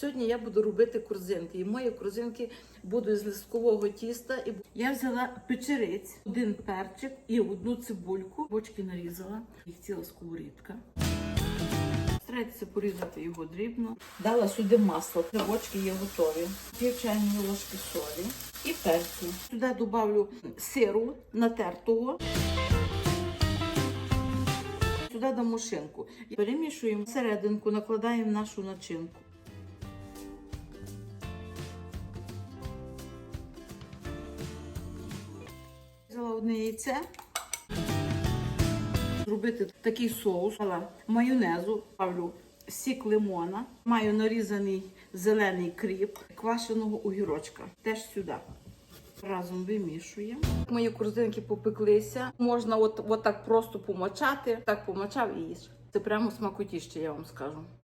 Сьогодні я буду робити корзинки. І мої корзинки будуть з листкового тіста. І я взяла печериць, один перчик і одну цибульку. Бочки нарізала. Їх ціла сковорідка. Старайтеся порізати його дрібно. Дала сюди масло. Бочки є готові. Пів чайної ложки солі і перцю. Сюди додавлю сиру натертого. Сюди дамо шинку. Перемішуємо серединку, накладаємо нашу начинку. Одне яйце. Зробити такий соус. Майонезу, ставлю сік лимона, маю нарізаний зелений кріп, квашеного огірочка. Теж сюди. Разом вимішуємо. Мої корзинки попеклися. Можна от, от так просто помочати. Так помочав і їж. Це прямо смакотіще, я вам скажу.